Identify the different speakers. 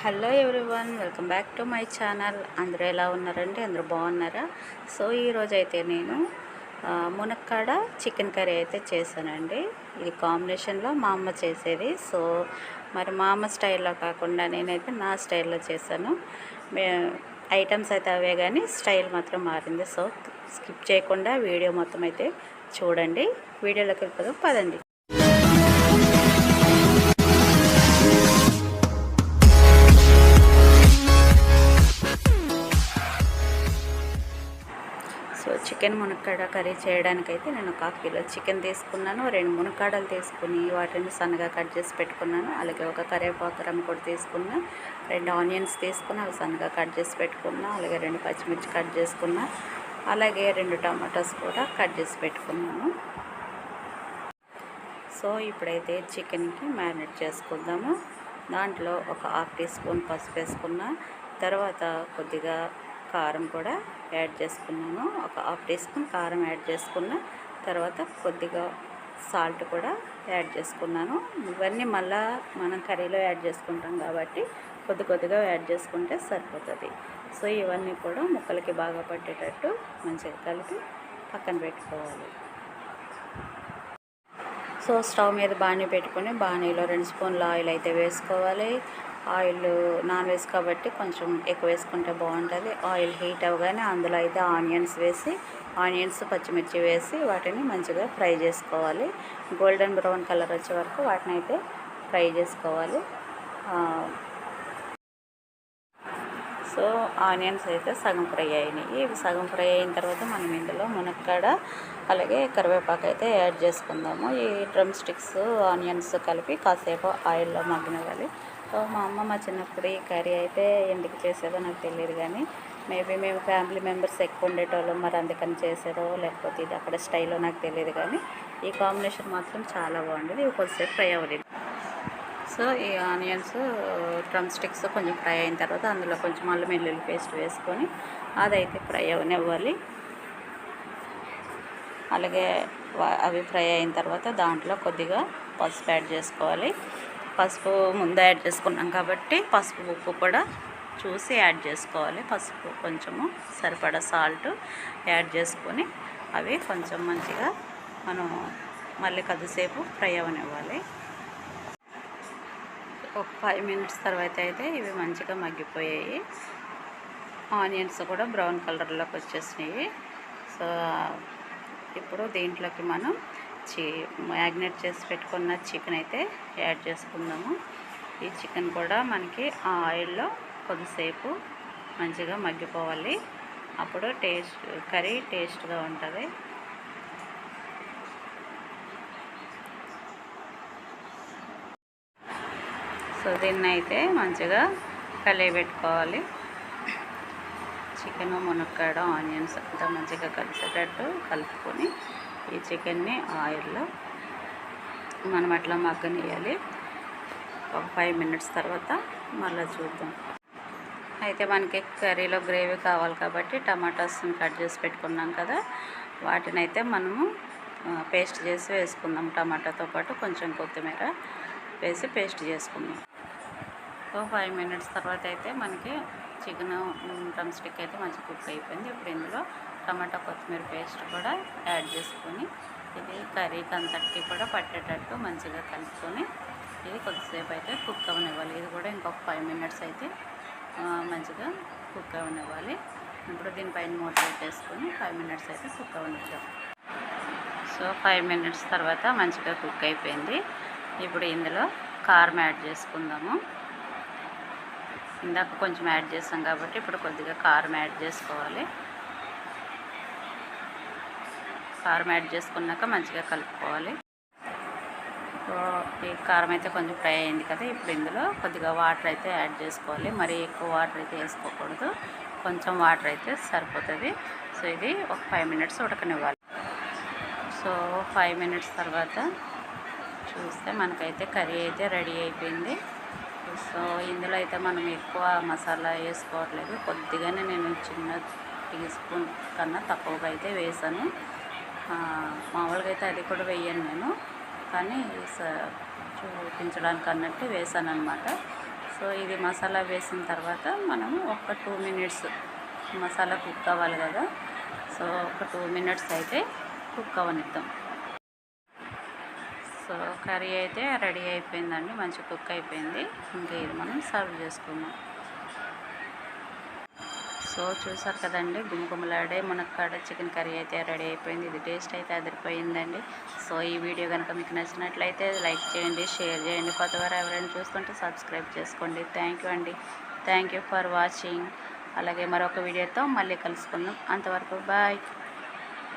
Speaker 1: Hello everyone welcome back to my channel. అందరూ ఎలా ఉన్నారండి? అందరూ బాగున్నారా? సో ఈరోజు అయితే నేను మునక్కాడ చికెన్ కర్రీ అయితే చేశానండి. ఇది కాంబినేషన్లో మా అమ్మ చేసేది. సో మరి మా అమ్మ స్టైల్లో కాకుండా నేనైతే నా స్టైల్లో చేశాను. ఐటమ్స్ అయితే అవే కానీ స్టైల్ మాత్రం మారింది. సో స్కిప్ చేయకుండా వీడియో మొత్తం అయితే చూడండి. వీడియోలోకి వెళ్ళిపోదాం పదండి. చికెన్ మునక్కాడ కర్రీ చేయడానికైతే నేను ఒక హాఫ్ కిలో చికెన్ తీసుకున్నాను. రెండు మునక్కాడలు తీసుకుని వాటిని సన్నగా కట్ చేసి పెట్టుకున్నాను. అలాగే ఒక కరివేపాకు రమ్మ కూడా తీసుకున్నా. రెండు ఆనియన్స్ తీసుకుని అవి సన్నగా కట్ చేసి పెట్టుకున్నా. అలాగే రెండు పచ్చిమిర్చి కట్ చేసుకున్నా. అలాగే రెండు టమాటోస్ కూడా కట్ చేసి పెట్టుకున్నాను. సో ఇప్పుడైతే చికెన్కి మ్యారినేట్ చేసుకుందాము. దాంట్లో ఒక హాఫ్ టీ స్పూన్ పసుపు వేసుకున్న. తర్వాత కొద్దిగా కారం కూడా యాడ్ చేసుకున్నాను. ఒక హాఫ్ టీ స్పూన్ కారం యాడ్ చేసుకున్న తర్వాత కొద్దిగా సాల్ట్ కూడా యాడ్ చేసుకున్నాను. ఇవన్నీ మళ్ళా మనం కర్రీలో యాడ్ చేసుకుంటాం కాబట్టి కొద్ది కొద్దిగా యాడ్ చేసుకుంటే సరిపోతుంది. సో ఇవన్నీ కూడా ముక్కలకి బాగా పట్టేటట్టు మంచిగా కలిపి పక్కన పెట్టుకోవాలి. సో స్టవ్ మీద బాణీ పెట్టుకొని బాణీలో రెండు స్పూన్ల ఆయిల్ అయితే వేసుకోవాలి. ఆయిల్ నాన్ వెజ్ కాబట్టి కొంచెం ఎక్కువ వేసుకుంటే బాగుంటుంది. ఆయిల్ హీట్ అవ్వగానే అందులో అయితే ఆనియన్స్ వేసి ఆనియన్స్ పచ్చిమిర్చి వేసి వాటిని మంచిగా ఫ్రై చేసుకోవాలి. గోల్డెన్ బ్రౌన్ కలర్ వచ్చే వరకు వాటిని అయితే ఫ్రై చేసుకోవాలి. సో ఆనియన్స్ అయితే సగం ఫ్రై అయినాయి. ఇవి సగం ఫ్రై అయిన తర్వాత మనం ఇందులో మునక్కాడ అలాగే కరివేపాకు అయితే యాడ్ చేసుకుందాము. ఈ డ్రమ్ స్టిక్స్ ఆనియన్స్ కలిపి కాసేపు ఆయిల్లో మగ్గనివ్వాలి. సో మా అమ్మ మా చిన్నప్పుడు ఈ కర్రీ అయితే ఎందుకు చేసేదో నాకు తెలియదు కానీ మేబీ మేము ఫ్యామిలీ మెంబర్స్ ఎక్కువ ఉండేటోళ్ళం మరి అందుకని చేసేదో లేకపోతే ఇది అక్కడ స్టైలో నాకు తెలియదు కానీ ఈ కాంబినేషన్ మాత్రం చాలా బాగుండేది. ఇవి కొద్దిసేపు ఫ్రై అవ్వలేదు. సో ఈ ఆనియన్స్ డ్రమ్ స్టిక్స్ కొంచెం ఫ్రై అయిన తర్వాత అందులో కొంచెం అల్లం వెల్లుల్లి పేస్ట్ వేసుకొని అదైతే ఫ్రై అవనివ్వాలి. అలాగే అవి ఫ్రై అయిన తర్వాత దాంట్లో కొద్దిగా పసుపు యాడ్ చేసుకోవాలి. పసుపు ముందే యాడ్ చేసుకున్నాం కాబట్టి పసుపు ఉప్పు కూడా చూసి యాడ్ చేసుకోవాలి. పసుపు కొంచెము సరిపడా సాల్ట్ యాడ్ చేసుకొని అవి కొంచెం మంచిగా మనం మళ్ళీ కొద్దిసేపు ఫ్రై అవనివ్వాలి. ఒక ఫైవ్ మినిట్స్ తర్వాత అయితే ఇవి మంచిగా మగ్గిపోయాయి. ఆనియన్స్ కూడా బ్రౌన్ కలర్లోకి వచ్చేసినాయి. సో ఇప్పుడు దీంట్లోకి మనం చి మ్యాగ్నేట్ చేసి పెట్టుకున్న చికెన్ అయితే యాడ్ చేసుకుందాము. ఈ చికెన్ కూడా మనకి ఆ ఆయిల్లో కొద్దిసేపు మంచిగా మగ్గిపోవాలి. అప్పుడు టేస్ట్ కర్రీ టేస్ట్గా ఉంటుంది. సో దీన్ని అయితే మంచిగా కలియబెట్టుకోవాలి. చికెన్ మునక్కాడ ఆనియన్స్ అంతా మంచిగా కలిసేటట్టు కలుపుకొని ఈ చికెన్ని ఆయిల్లో మనం అట్లా మగ్గనియాలి ఒక ఫైవ్ మినిట్స్ తర్వాత మళ్ళీ చూద్దాం. అయితే మనకి కర్రీలో గ్రేవీ కావాలి కాబట్టి టమాటాస్ని కట్ చేసి పెట్టుకున్నాం కదా. వాటిని అయితే మనము పేస్ట్ చేసి వేసుకుందాం టమాటాతో పాటు కొంచెం కొత్తిమీర వేసి పేస్ట్ చేసుకుందాం. సో ఫైవ్ మినిట్స్ తర్వాత అయితే మనకి చికెన్ డ్రమ్ స్టిక్ అయితే మంచిగా కుక్ అయిపోయింది. ఇప్పుడు ఇందులో టమాటా కొత్తిమీర పేస్ట్ కూడా యాడ్ చేసుకొని ఇది కర్రీకి అంతటికి కూడా పట్టేటట్టు మంచిగా కలుపుకొని ఇది కొద్దిసేపు అయితే కుక్ అవనివ్వాలి. ఇది కూడా ఇంకొక ఫైవ్ మినిట్స్ అయితే మంచిగా కుక్ అవనివ్వాలి. ఇప్పుడు దీనిపైన మూత పెట్టేసుకొని ఫైవ్ మినిట్స్ అయితే కుక్ అవనిద్దాం. సో ఫైవ్ మినిట్స్ తర్వాత మంచిగా కుక్ అయిపోయింది. ఇప్పుడు ఇందులో కారం యాడ్ చేసుకుందాము. ఇందాక కొంచెం యాడ్ చేసాం కాబట్టి ఇప్పుడు కొద్దిగా కారం యాడ్ చేసుకోవాలి. కారం యాడ్ చేసుకున్నాక మంచిగా కలుపుకోవాలి. సో ఈ కారం అయితే కొంచెం ఫ్రై అయింది కదా ఇప్పుడు ఇందులో కొద్దిగా వాటర్ అయితే యాడ్ చేసుకోవాలి. మరి ఎక్కువ వాటర్ అయితే వేసుకోకూడదు. కొంచెం వాటర్ అయితే సరిపోతుంది. సో ఇది ఒక ఫైవ్ మినిట్స్ ఉడకనివ్వాలి. సో ఫైవ్ మినిట్స్ తర్వాత చూస్తే మనకైతే కర్రీ అయితే రెడీ అయిపోయింది. సో ఇందులో అయితే మనం ఎక్కువ మసాలా వేసుకోవట్లేదు. కొద్దిగానే నేను చిన్న టీ స్పూన్ కన్నా తక్కువగా అయితే వేసాను. మామూలుగా అయితే అది కూడా వేయను నేను. కానీ స- చూపించడానికి అన్నట్టు వేసాను అనమాట సో ఇది మసాలా వేసిన తర్వాత మనం ఒక టూ మినిట్స్ మసాలా కుక్ అవ్వాలి కదా. సో ఒక టూ మినిట్స్ అయితే కుక్ అవ్వనిద్దాం. సో కర్రీ అయితే రెడీ అయిపోయిందండి మంచి కుక్ అయిపోయింది. ఇంకా ఇది మనం సర్వ్ చేసుకుందాం. సో చూసారు కదండి గుమగుమలాడే మునక్కాడ చికెన్ కర్రీ అయితే రెడీ అయిపోయింది. ఇది టేస్ట్ అయితే అదిరిపోయిందండి. సో ఈ వీడియో కనుక మీకు నచ్చినట్లయితే లైక్ చేయండి షేర్ చేయండి. కొత్తవారు ఎవరైనా చూస్తుంటే సబ్స్క్రైబ్ చేసుకోండి. థ్యాంక్ యూ అండి. Thank you for watching. అలాగే మరొక వీడియోతో మళ్ళీ కలుసుకుందాం. అంతవరకు బాయ్.